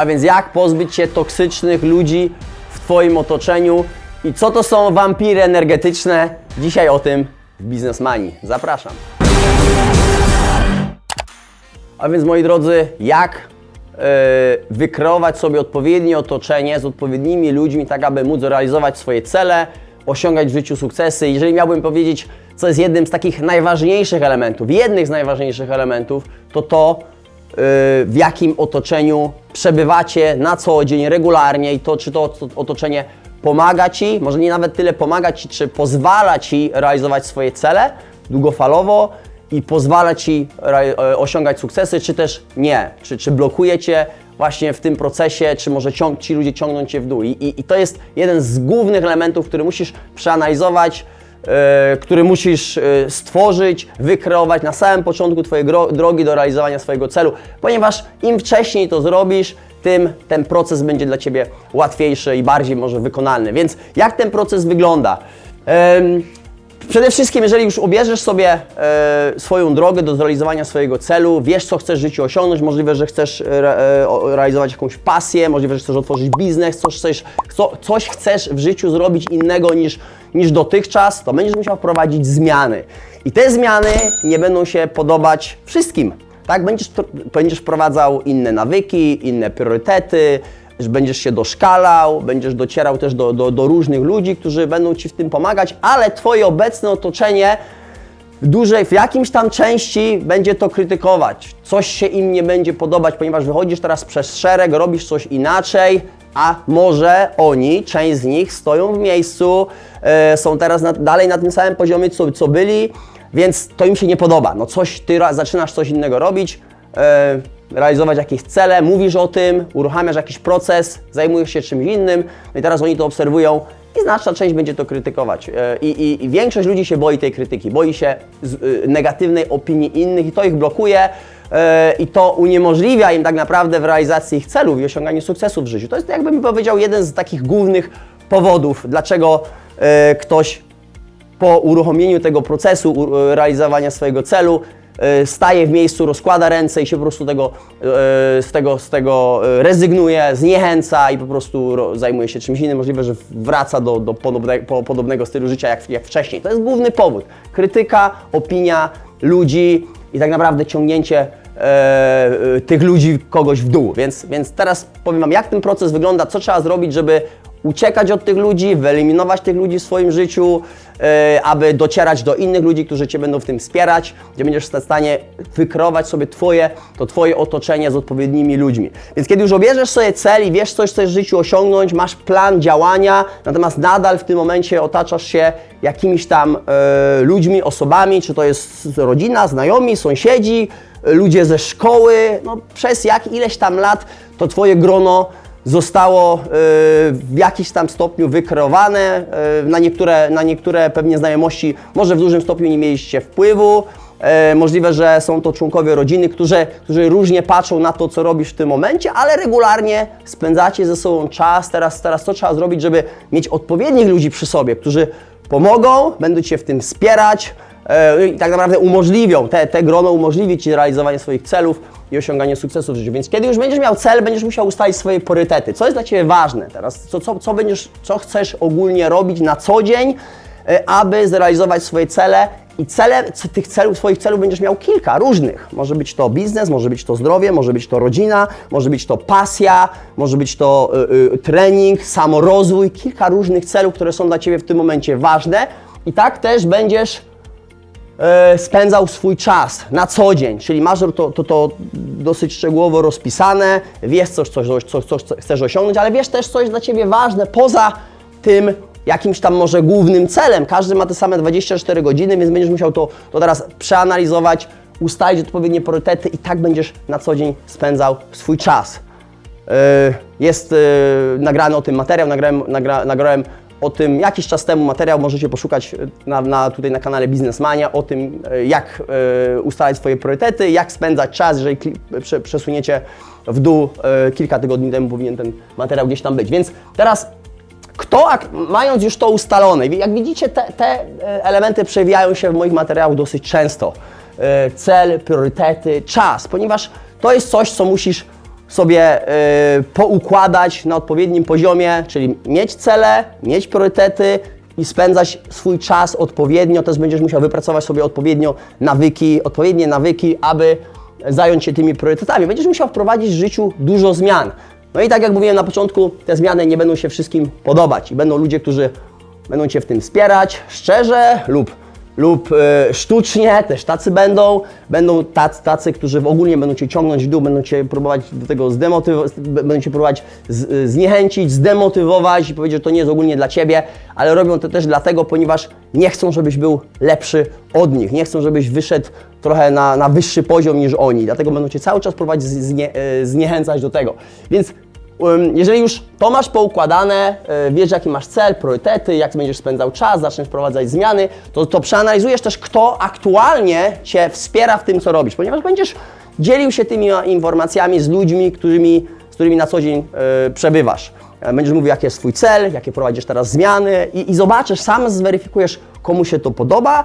A więc jak pozbyć się toksycznych ludzi w Twoim otoczeniu i co to są wampiry energetyczne? Dzisiaj o tym w Biznesmani. Zapraszam. A więc moi drodzy, jak e, wykreować sobie odpowiednie otoczenie z odpowiednimi ludźmi, tak aby móc realizować swoje cele, osiągać w życiu sukcesy. Jeżeli miałbym powiedzieć, co jest jednym z takich najważniejszych elementów, jednych z najważniejszych elementów, to to, w jakim otoczeniu przebywacie na co dzień, regularnie i to, czy to otoczenie pomaga Ci, może nie nawet tyle pomaga Ci, czy pozwala Ci realizować swoje cele długofalowo, i pozwala Ci e, osiągać sukcesy, czy też nie, czy, czy blokuje Cię właśnie w tym procesie, czy może ci ludzie ciągną Cię w dół. I, i, I to jest jeden z głównych elementów, który musisz przeanalizować, który musisz e, stworzyć, wykreować na samym początku Twojej drogi do realizowania swojego celu, ponieważ im wcześniej to zrobisz, tym ten proces będzie dla Ciebie łatwiejszy i bardziej może wykonalny. Więc jak ten proces wygląda? Przede wszystkim, jeżeli już ubierzesz sobie e, swoją drogę do zrealizowania swojego celu, wiesz, co chcesz w życiu osiągnąć, możliwe, że chcesz re, e, o- realizować jakąś pasję, możliwe, że chcesz otworzyć biznes, coś chcesz, co, coś chcesz w życiu zrobić innego niż, niż dotychczas, to będziesz musiał wprowadzić zmiany. I te zmiany nie będą się podobać wszystkim. Tak? Będziesz, będziesz wprowadzał inne nawyki, inne priorytety, będziesz się doszkalał, będziesz docierał też do, do, do różnych ludzi, którzy będą Ci w tym pomagać, ale Twoje obecne otoczenie w dużej, w jakimś tam części będzie to krytykować. Coś się im nie będzie podobać, ponieważ wychodzisz teraz przez szereg, robisz coś inaczej, a może oni, część z nich, stoją w miejscu, e, są teraz na, dalej na tym samym poziomie, co, co byli, więc to im się nie podoba. No coś, ty zaczynasz coś innego robić, realizować jakieś cele, mówisz o tym, uruchamiasz jakiś proces, zajmujesz się czymś innym, no i teraz oni to obserwują i znaczna część będzie to krytykować. E, I, i, I większość ludzi się boi tej krytyki, boi się y, negatywnej opinii innych i to ich blokuje e, i to uniemożliwia im tak naprawdę w realizacji ich celów i osiąganiu sukcesu w życiu. To jest, jakbym powiedział, jeden z takich głównych powodów, dlaczego e, ktoś po uruchomieniu tego procesu e, realizowania swojego celu e, staje w miejscu, rozkłada ręce i się po prostu tego, e, z, tego, z tego e, rezygnuje, zniechęca i po prostu ro- zajmuje się czymś innym. Możliwe, że wraca do, do podobne, po, podobnego stylu życia jak, jak wcześniej. To jest główny powód. Krytyka, opinia ludzi i tak naprawdę ciągnięcie e, e, tych ludzi kogoś w dół. Więc, więc teraz powiem Wam, jak ten proces wygląda, co trzeba zrobić, żeby uciekać od tych ludzi, wyeliminować tych ludzi w swoim życiu, e, aby docierać do innych ludzi, którzy Cię będą w tym wspierać, gdzie będziesz w stanie wykreować sobie Twoje, to Twoje otoczenie z odpowiednimi ludźmi. Więc kiedy już obierzesz sobie cel i wiesz, co chcesz w życiu osiągnąć, masz plan działania, natomiast nadal w tym momencie otaczasz się jakimiś tam e, ludźmi, osobami, czy to jest rodzina, znajomi, sąsiedzi, e, ludzie ze szkoły, no przez jak ileś tam lat to Twoje grono zostało e, w jakiś tam stopniu wykreowane. E, Na niektóre, na niektóre pewnie znajomości może w dużym stopniu nie mieliście wpływu. E, Możliwe, że są to członkowie rodziny, którzy, którzy różnie patrzą na to, co robisz w tym momencie, ale regularnie spędzacie ze sobą czas. Teraz, teraz co trzeba zrobić, żeby mieć odpowiednich ludzi przy sobie, którzy pomogą, będą Cię w tym wspierać i tak naprawdę umożliwią, te, te grono umożliwi Ci realizowanie swoich celów i osiąganie sukcesu w życiu. Więc kiedy już będziesz miał cel, będziesz musiał ustalić swoje priorytety. Co jest dla Ciebie ważne teraz? Co, co, co, będziesz, co chcesz ogólnie robić na co dzień, e, aby zrealizować swoje cele i cele, tych celów, Twoich celów będziesz miał kilka różnych. Może być to biznes, może być to zdrowie, może być to rodzina, może być to pasja, może być to y, y, trening, samorozwój, kilka różnych celów, które są dla Ciebie w tym momencie ważne i tak też będziesz e, spędzał swój czas na co dzień, czyli masz to, to, to dosyć szczegółowo rozpisane, wiesz coś, coś, coś, coś, co chcesz osiągnąć, ale wiesz też coś dla Ciebie ważne poza tym jakimś tam może głównym celem. Każdy ma te same 24 godziny, więc będziesz musiał to, to teraz przeanalizować, ustalić odpowiednie priorytety i tak będziesz na co dzień spędzał swój czas. E, Jest e, nagrany o tym materiał, nagrałem, nagra, nagrałem o tym jakiś czas temu materiał, możecie poszukać na, na, tutaj na kanale Biznesmania o tym, e, jak e, ustalać swoje priorytety, jak spędzać czas, jeżeli przesuniecie w dół, e, kilka tygodni temu powinien ten materiał gdzieś tam być. Więc teraz kto, mając już to ustalone, jak widzicie, te, te e, elementy przewijają się w moich materiałach dosyć często. E, Cel, priorytety, czas, ponieważ to jest coś, co musisz sobie y, poukładać na odpowiednim poziomie, czyli mieć cele, mieć priorytety i spędzać swój czas odpowiednio. Też będziesz musiał wypracować sobie odpowiednio nawyki, odpowiednie nawyki, aby zająć się tymi priorytetami. Będziesz musiał wprowadzić w życiu dużo zmian. No i tak jak mówiłem na początku, te zmiany nie będą się wszystkim podobać i będą ludzie, którzy będą Cię w tym wspierać szczerze lub, lub e, sztucznie, też tacy będą. Będą tacy, tacy, którzy w ogóle będą Cię ciągnąć w dół, będą Cię próbować do tego zdemotywować, będą Cię próbować z, zniechęcić, zdemotywować i powiedzieć, że to nie jest ogólnie dla Ciebie, ale robią to też dlatego, ponieważ nie chcą, żebyś był lepszy od nich, nie chcą, żebyś wyszedł trochę na, na wyższy poziom niż oni, dlatego będą Cię cały czas próbować znie, e, zniechęcać do tego. Więc Jeżeli już to masz poukładane, y, wiesz jaki masz cel, priorytety, jak będziesz spędzał czas, zaczniesz wprowadzać zmiany, to, to przeanalizujesz też, kto aktualnie Cię wspiera w tym, co robisz, ponieważ będziesz dzielił się tymi informacjami z ludźmi, którymi, z którymi na co dzień y, przebywasz. E, Będziesz mówił, jaki jest Twój cel, jakie prowadzisz teraz zmiany i, i zobaczysz, sam zweryfikujesz, komu się to podoba,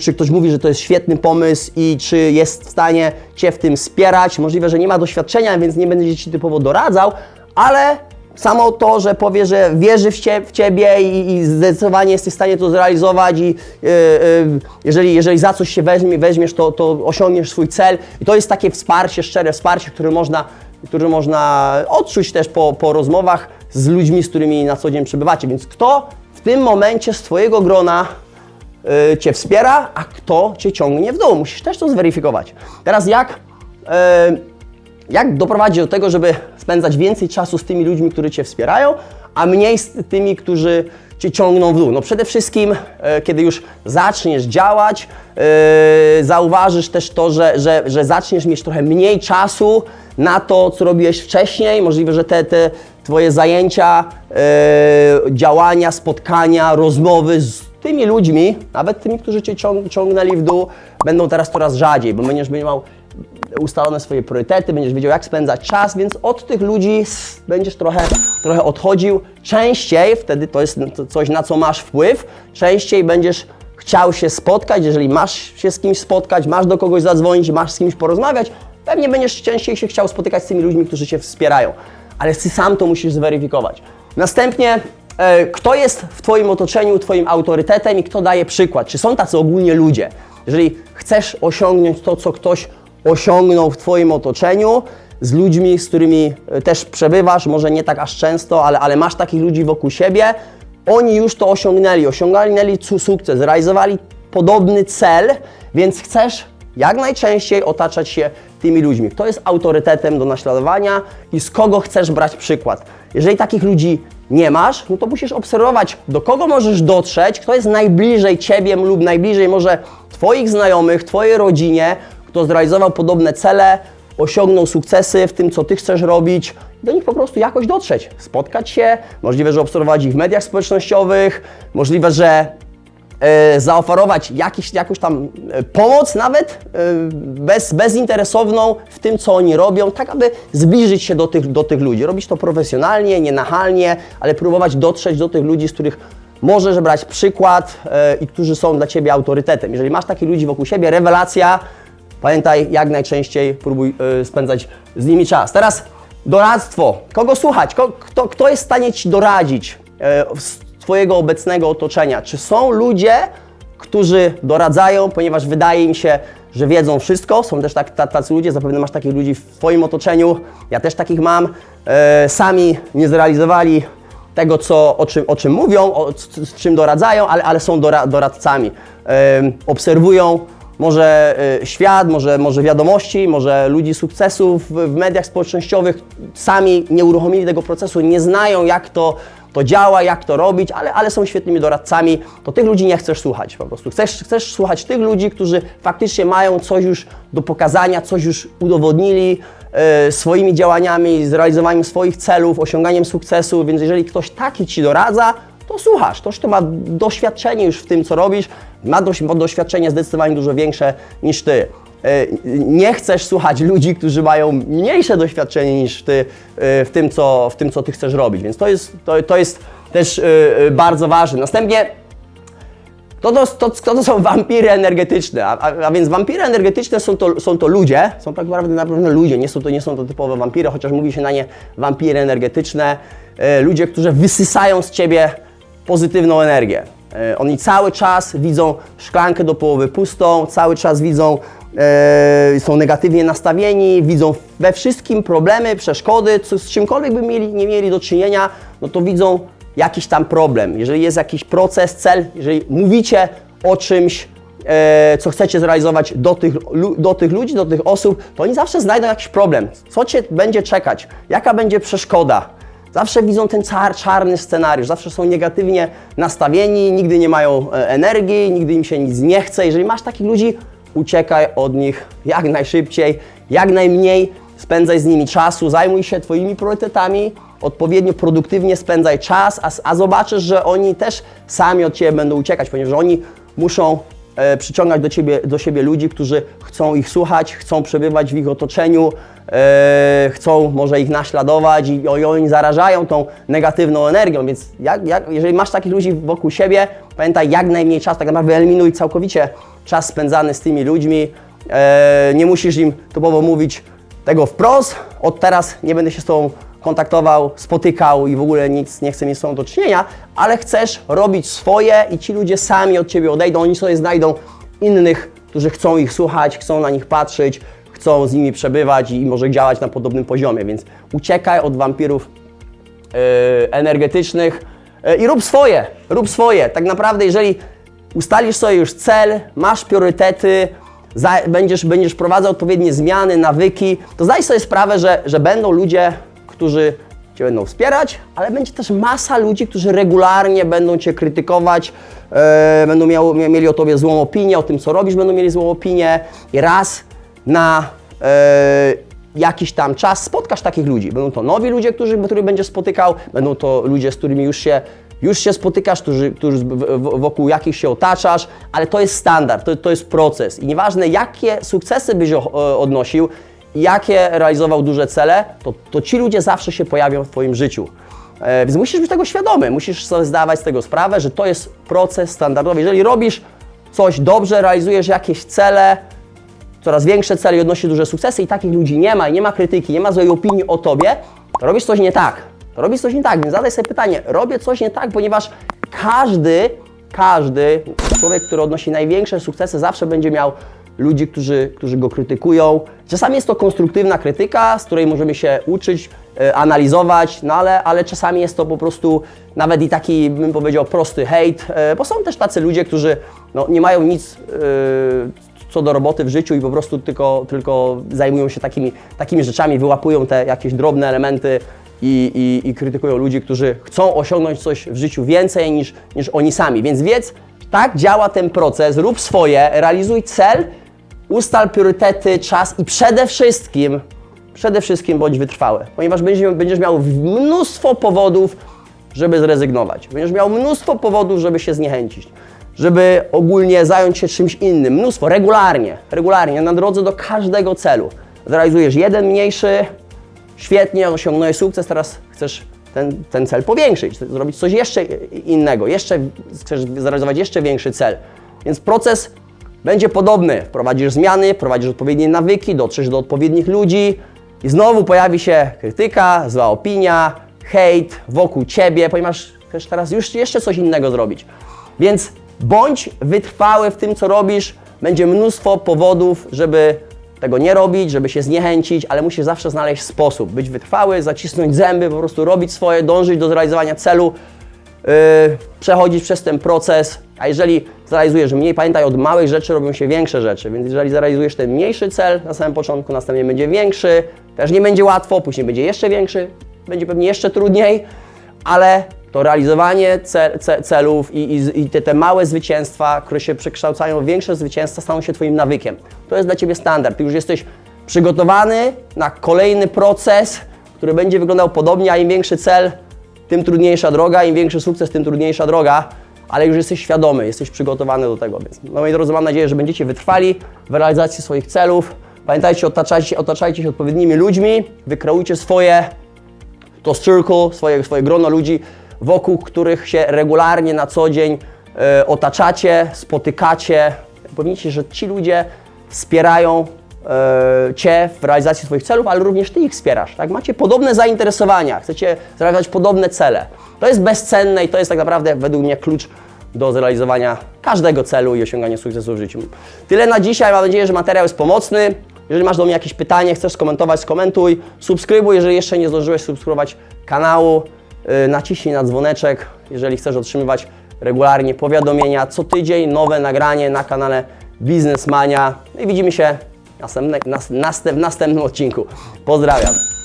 czy ktoś mówi, że to jest świetny pomysł i czy jest w stanie Cię w tym wspierać. Możliwe, że nie ma doświadczenia, więc nie będzie Ci typowo doradzał, ale samo to, że powie, że wierzy w, cie, w Ciebie i, i zdecydowanie jesteś w stanie to zrealizować i y, y, jeżeli, jeżeli za coś się weźmie, weźmiesz, to, to osiągniesz swój cel. I to jest takie wsparcie, szczere wsparcie, które można, które można odczuć też po, po rozmowach z ludźmi, z którymi na co dzień przebywacie. Więc kto w tym momencie z Twojego grona y, Cię wspiera, a kto Cię ciągnie w dół. Musisz też to zweryfikować. Teraz jak, y, jak doprowadzić do tego, żeby spędzać więcej czasu z tymi ludźmi, którzy Cię wspierają, a mniej z tymi, którzy Cię ciągną w dół? No przede wszystkim, y, kiedy już zaczniesz działać, y, zauważysz też to, że, że, że zaczniesz mieć trochę mniej czasu na to, co robiłeś wcześniej. Możliwe, że te, te Twoje zajęcia, y, działania, spotkania, rozmowy z tymi ludźmi, nawet tymi, którzy Cię ciąg ciągnęli w dół, będą teraz coraz rzadziej, bo będziesz miał ustalone swoje priorytety, będziesz wiedział, jak spędzać czas, więc od tych ludzi będziesz trochę, trochę odchodził. Częściej, wtedy to jest coś, na co masz wpływ, częściej będziesz chciał się spotkać, jeżeli masz się z kimś spotkać, masz do kogoś zadzwonić, masz z kimś porozmawiać, pewnie będziesz częściej się chciał spotykać z tymi ludźmi, którzy Cię wspierają, ale Ty sam to musisz zweryfikować. Następnie kto jest w Twoim otoczeniu Twoim autorytetem i kto daje przykład? Czy są tacy ogólnie ludzie? Jeżeli chcesz osiągnąć to, co ktoś osiągnął w Twoim otoczeniu, z ludźmi, z którymi e, też przebywasz, może nie tak aż często, ale, ale masz takich ludzi wokół siebie, oni już to osiągnęli, osiągnęli su- sukces, realizowali podobny cel, więc chcesz jak najczęściej otaczać się tymi ludźmi. Kto jest autorytetem do naśladowania i z kogo chcesz brać przykład. Jeżeli takich ludzi nie masz, no to musisz obserwować, do kogo możesz dotrzeć, kto jest najbliżej Ciebie lub najbliżej może Twoich znajomych, Twojej rodzinie, kto zrealizował podobne cele, osiągnął sukcesy w tym, co Ty chcesz robić, do nich po prostu jakoś dotrzeć, spotkać się, możliwe, że obserwować ich w mediach społecznościowych, możliwe, że zaoferować jakiś, jakąś tam e, pomoc nawet e, bez, bezinteresowną w tym, co oni robią, tak aby zbliżyć się do tych, do tych ludzi. Robić to profesjonalnie, nie nachalnie, ale próbować dotrzeć do tych ludzi, z których możesz brać przykład e, i którzy są dla Ciebie autorytetem. Jeżeli masz takich ludzi wokół siebie, rewelacja, pamiętaj, jak najczęściej próbuj e, spędzać z nimi czas. Teraz doradztwo. Kogo słuchać? Kto, kto jest w stanie Ci doradzić e, Twojego obecnego otoczenia? Czy są ludzie, którzy doradzają, ponieważ wydaje im się, że wiedzą wszystko? Są też tak, ta- tacy ludzie, zapewne masz takich ludzi w Twoim otoczeniu. Ja też takich mam. E, sami nie zrealizowali tego, co, o, czym, o czym mówią, o, z, czym doradzają, ale, ale są dora, doradcami. Em, obserwują może y, świat, może, może wiadomości, może ludzi sukcesów w, w mediach społecznościowych, sami nie uruchomili tego procesu, nie znają jak to, to działa, jak to robić, ale, ale są świetnymi doradcami, to tych ludzi nie chcesz słuchać po prostu. Chcesz, chcesz słuchać tych ludzi, którzy faktycznie mają coś już do pokazania, coś już udowodnili e, swoimi działaniami, zrealizowaniem swoich celów, osiąganiem sukcesu, więc jeżeli ktoś taki Ci doradza, to słuchasz. Ktoś, kto ma doświadczenie już w tym, co robisz, ma doświadczenie zdecydowanie dużo większe niż Ty. E, Nie chcesz słuchać ludzi, którzy mają mniejsze doświadczenie niż Ty e, w tym, co, w tym, co Ty chcesz robić, więc to jest, to, to jest też e, bardzo ważne. Następnie To, to, to, to, są wampiry energetyczne, a, a, a więc wampiry energetyczne są to, są to ludzie, są tak naprawdę, naprawdę ludzie, nie są, to, nie są to typowe wampiry, chociaż mówi się na nie wampiry energetyczne. Ludzie, którzy wysysają z ciebie pozytywną energię. Oni cały czas widzą szklankę do połowy pustą, cały czas widzą, e, są negatywnie nastawieni, widzą we wszystkim problemy, przeszkody, co, z czymkolwiek by mieli, nie mieli do czynienia, no to widzą jakiś tam problem. Jeżeli jest jakiś proces, cel, jeżeli mówicie o czymś, e, co chcecie zrealizować do tych, do tych ludzi, do tych osób, to oni zawsze znajdą jakiś problem. Co Cię będzie czekać? Jaka będzie przeszkoda? Zawsze widzą ten czar, czarny scenariusz, zawsze są negatywnie nastawieni, nigdy nie mają e, energii, nigdy im się nic nie chce. Jeżeli masz takich ludzi, uciekaj od nich jak najszybciej, jak najmniej, spędzaj z nimi czasu, zajmuj się Twoimi priorytetami, odpowiednio produktywnie spędzaj czas, a, a zobaczysz, że oni też sami od Ciebie będą uciekać, ponieważ oni muszą e, przyciągać do, ciebie, do siebie ludzi, którzy chcą ich słuchać, chcą przebywać w ich otoczeniu, e, chcą może ich naśladować i, i oni zarażają tą negatywną energią, więc jak, jak, jeżeli masz takich ludzi wokół siebie, pamiętaj jak najmniej czasu, tak naprawdę eliminuj całkowicie czas spędzany z tymi ludźmi, e, nie musisz im typowo mówić tego wprost, od teraz nie będę się z Tobą kontaktował, spotykał i w ogóle nic nie chcę mieć z Tobą do czynienia, ale chcesz robić swoje i ci ludzie sami od Ciebie odejdą, oni sobie znajdą innych, którzy chcą ich słuchać, chcą na nich patrzeć, chcą z nimi przebywać i może działać na podobnym poziomie, więc uciekaj od wampirów e, energetycznych e, i rób swoje, rób swoje. Tak naprawdę, jeżeli ustalisz sobie już cel, masz priorytety, za, będziesz, będziesz wprowadzał odpowiednie zmiany, nawyki, to zdaj sobie sprawę, że, że będą ludzie, którzy Cię będą wspierać, ale będzie też masa ludzi, którzy regularnie będą Cię krytykować, e, będą miał, mia- mieli o Tobie złą opinię, o tym, co robisz, będą mieli złą opinię i raz na e, jakiś tam czas spotkasz takich ludzi. Będą to nowi ludzie, którzy, których będziesz spotykał, będą to ludzie, z którymi już się, już się spotykasz, którzy, którzy wokół jakich się otaczasz, ale to jest standard, to, to jest proces. I nieważne, jakie sukcesy byś odnosił, jakie realizował duże cele, to, to ci ludzie zawsze się pojawią w Twoim życiu. E, więc musisz być tego świadomy, musisz sobie zdawać z tego sprawę, że to jest proces standardowy. Jeżeli robisz coś dobrze, realizujesz jakieś cele, coraz większe cele i odnosi duże sukcesy i takich ludzi nie ma i nie ma krytyki, nie ma złej opinii o Tobie, to robisz coś nie tak. To robisz coś nie tak, więc zadaj sobie pytanie, robię coś nie tak, ponieważ każdy, każdy człowiek, który odnosi największe sukcesy zawsze będzie miał ludzi, którzy, którzy go krytykują. Czasami jest to konstruktywna krytyka, z której możemy się uczyć, e, analizować, no ale, ale czasami jest to po prostu nawet i taki, bym powiedział, prosty hejt, e, bo są też tacy ludzie, którzy no, nie mają nic e, co do roboty w życiu i po prostu tylko, tylko zajmują się takimi, takimi rzeczami, wyłapują te jakieś drobne elementy i, i, i krytykują ludzi, którzy chcą osiągnąć coś w życiu więcej niż, niż oni sami. Więc wiedz, tak działa ten proces, rób swoje, realizuj cel, ustal priorytety, czas i przede wszystkim, przede wszystkim bądź wytrwały, ponieważ będziesz, będziesz miał mnóstwo powodów, żeby zrezygnować. Będziesz miał mnóstwo powodów, żeby się zniechęcić, żeby ogólnie zająć się czymś innym. Mnóstwo, regularnie, regularnie, na drodze do każdego celu. Zrealizujesz jeden mniejszy, świetnie, osiągnąłeś sukces, teraz chcesz ten, ten cel powiększyć, zrobić coś jeszcze innego, jeszcze, chcesz zrealizować jeszcze większy cel. Więc proces będzie podobny. Wprowadzisz zmiany, wprowadzisz odpowiednie nawyki, dotrzesz do odpowiednich ludzi i znowu pojawi się krytyka, zła opinia, hejt wokół Ciebie, ponieważ chcesz teraz już jeszcze coś innego zrobić. Więc bądź wytrwały w tym, co robisz. Będzie mnóstwo powodów, żeby tego nie robić, żeby się zniechęcić, ale musisz zawsze znaleźć sposób. Być wytrwały, zacisnąć zęby, po prostu robić swoje, dążyć do zrealizowania celu, przechodzić przez ten proces. A jeżeli zrealizujesz mniej, pamiętaj, od małych rzeczy robią się większe rzeczy. Więc jeżeli zrealizujesz ten mniejszy cel na samym początku, następnie będzie większy, też nie będzie łatwo, później będzie jeszcze większy, będzie pewnie jeszcze trudniej, ale to realizowanie ce, ce, celów i, i, i te, te małe zwycięstwa, które się przekształcają w większe zwycięstwa, staną się Twoim nawykiem. To jest dla Ciebie standard. Ty już jesteś przygotowany na kolejny proces, który będzie wyglądał podobnie, a im większy cel, tym trudniejsza droga, im większy sukces, tym trudniejsza droga, ale już jesteś świadomy, jesteś przygotowany do tego. Więc, no moi drodzy, mam nadzieję, że będziecie wytrwali w realizacji swoich celów. Pamiętajcie, otaczajcie, otaczajcie się odpowiednimi ludźmi, wykreujcie swoje to circle, swoje, swoje grono ludzi, wokół których się regularnie na co dzień e, otaczacie, spotykacie. Powinniście, że ci ludzie wspierają Cię w realizacji swoich celów, ale również Ty ich wspierasz. Tak? Macie podobne zainteresowania, chcecie zrealizować podobne cele. To jest bezcenne i to jest tak naprawdę według mnie klucz do zrealizowania każdego celu i osiągania sukcesu w życiu. Tyle na dzisiaj. Mam nadzieję, że materiał jest pomocny. Jeżeli masz do mnie jakieś pytanie, chcesz skomentować, skomentuj. Subskrybuj, jeżeli jeszcze nie zdążyłeś subskrybować kanału. Yy, naciśnij na dzwoneczek, jeżeli chcesz otrzymywać regularnie powiadomienia. Co tydzień nowe nagranie na kanale Biznesmania. No i widzimy się następne, nas, następ, w następnym odcinku. Pozdrawiam.